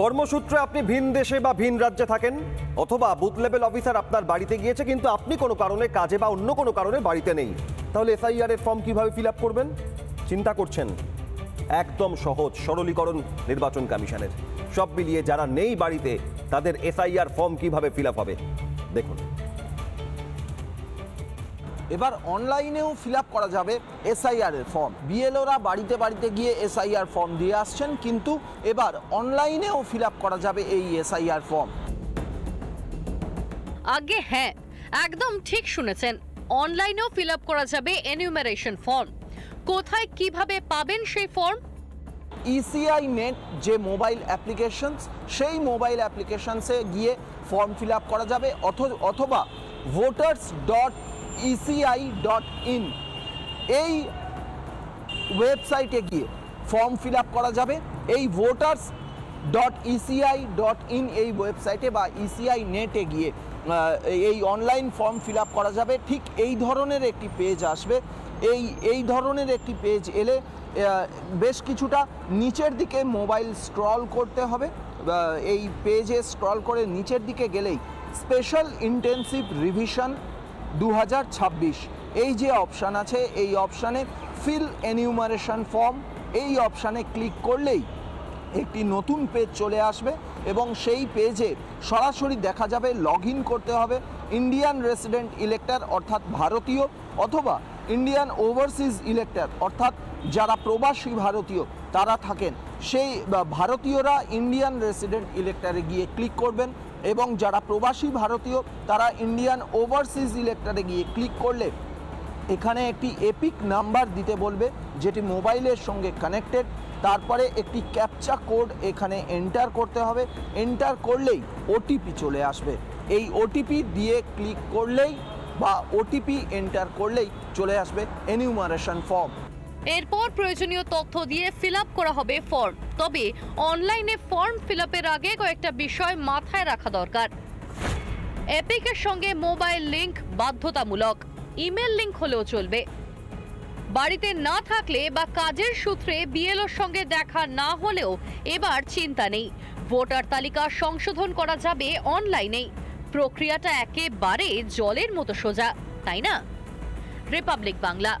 কর্মসূত্রে আপনি ভিন দেশে বা ভিন রাজ্যে থাকেন, অথবা বুথ লেভেল অফিসার আপনার বাড়িতে গিয়েছে, কিন্তু আপনি কোনো কারণে কাজে বা অন্য কোনো কারণে বাড়িতে নেই। তাহলে এসআইআর এর ফর্ম কীভাবে ফিল আপ করবেন? চিন্তা করছেন? একদম সহজ, সরলীকরণ নির্বাচন কমিশনের। সব মিলিয়ে যারা নেই বাড়িতে, তাদের এসআইআর ফর্ম কীভাবে ফিল আপ হবে? দেখুন। এবার অনলাইনেও ফিল আপ করা যাবে এসআইআর এর ফর্ম বিএলওরা বাড়িতে বাড়িতে গিয়ে এসআইআর ফর্ম দিয়ে আসছেন কিন্তু এবার অনলাইনেও ফিল আপ করা যাবে এই এসআইআর ফর্ম আগে হ্যাঁ একদম ঠিক শুনেছেন অনলাইনেও ফিল আপ করা যাবে এনিউমারেশন ফর্ম কোথায় কীভাবে পাবেন সেই ফর্ম ইসিআই নেট যে মোবাইল অ্যাপ্লিকেশনস সেই মোবাইল অ্যাপ্লিকেশনসে গিয়ে ফর্ম ফিল আপ করা যাবে অথ- অথবা voters dot ECI dot in এই ওয়েবসাইটে গিয়ে ফর্ম ফিল আপ করা যাবে। এই voters dot ECI dot in এই ওয়েবসাইটে বা ইসিআই নেটে গিয়ে এই অনলাইন ফর্ম ফিল আপ করা যাবে। ঠিক এই ধরনের একটি পেজ আসবে। এই এই ধরনের একটি পেজ এলে বেশ কিছুটা নিচের দিকে মোবাইল স্ক্রল করতে হবে। এই পেজে স্ক্রল করে নিচের দিকে গেলেই স্পেশাল ইন্টেন্সিভ রিভিশন দু হাজার ছাব্বিশ। এই যে অপশান আছে, এই অপশানে ফিল এনিউমারেশন ফর্ম এই অপশানে ক্লিক করলেই একটি নতুন পেজ চলে আসবে এবং সেই পেজে সরাসরি দেখা যাবে লগ করতে হবে ইন্ডিয়ান রেসিডেন্ট ইলেক্টার অর্থাৎ ভারতীয়, অথবা ইন্ডিয়ান ওভারসিজ ইলেক্টার অর্থাৎ যারা প্রবাসী ভারতীয় তারা থাকেন। সেই ভারতীয়রা ইন্ডিয়ান রেসিডেন্ট ইলেক্টরে গিয়ে ক্লিক করবেন এবং যারা প্রবাসী ভারতীয়, তারা ইন্ডিয়ান ওভারসিজ ইলেক্টরে গিয়ে ক্লিক করলে এখানে একটি এপিক নাম্বার দিতে বলবে, যেটি মোবাইলের সঙ্গে কানেক্টেড তারপরে একটি ক্যাপচা কোড এখানে এন্টার করতে হবে। এন্টার করলেই ওটিপি চলে আসবে। এই ওটিপি দিয়ে ক্লিক করলেই বা ওটিপি এন্টার করলেই চলে আসবে এনিউমারেশন ফর্ম এরপর প্রয়োজনীয় তথ্য দিয়ে ফিল করা হবে ফর্ম তবে অনলাইনে ফর্ম ফিল আগে কয়েকটা বিষয় মাথায় রাখা দরকার। অ্যাপিকের সঙ্গে মোবাইল লিংক বাধ্যতামূলক। ইমেল লিংক হলেও চলবে। বাড়িতে না থাকলে বা কাজের সূত্রে বিএলওর সঙ্গে দেখা না হলেও এবার চিন্তা নেই। ভোটার তালিকা সংশোধন করা যাবে অনলাইনেই প্রক্রিয়াটা একেবারে জলের মতো সোজা, তাই না? রিপাবলিক বাংলা